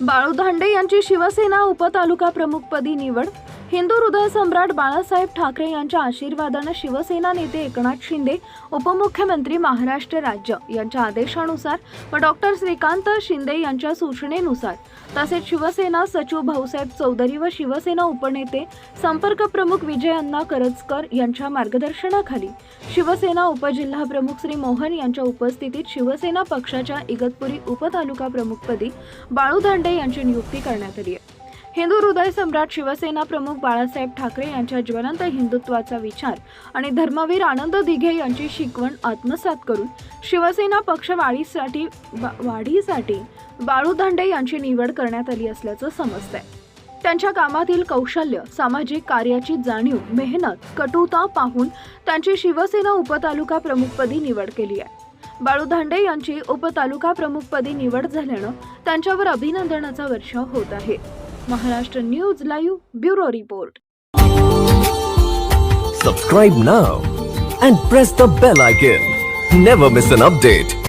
बाळू धांडे यांची शिवसेना उपतालुका प्रमुखपदी निवड हिंदू हृदय सम्राट बाळासाहेब ठाकरे यांच्या आशीर्वादानं शिवसेना नेते एकनाथ शिंदे उपमुख्यमंत्री महाराष्ट्र राज्य यांच्या आदेशानुसार व डॉक्टर श्रीकांत शिंदे यांच्या सूचनेनुसार तसेच शिवसेना सचिव भाऊसाहेब चौधरी व शिवसेना उपनेते संपर्क प्रमुख विजय अण्णा करजकर यांच्या मार्गदर्शनाखाली शिवसेना उपजिल्हा प्रमुख श्री मोहन यांच्या उपस्थितीत शिवसेना पक्षाच्या इगतपुरी उपतालुका प्रमुखपदी बाळू दांडे यांची नियुक्ती करण्यात आली आहे. हिंदू हृदय सम्राट शिवसेना प्रमुख बाळासाहेब ठाकरे यांच्या ज्वलंत हिंदुत्वाचा विचार आणि धर्मवीर आनंद दिघे यांची शिकवण आत्मसात करून शिवसेना पक्ष वाढीसाठी वाढीसाठी बाळू दांडे यांची निवड करण्यात आली असल्याचं समजतंय. त्यांच्या कामातील कौशल्य सामाजिक कार्याची जाणीव मेहनत कटुता पाहून त्यांची शिवसेना उपतालुका प्रमुखपदी निवड केली आहे. बाळू धांडे यांची उपतालुका प्रमुखपदी निवड झाल्यानं त्यांच्यावर अभिनंदनाचा वर्षाव होत आहे. Maharashtra news live bureau report Subscribe now and press the bell icon. Never miss an update.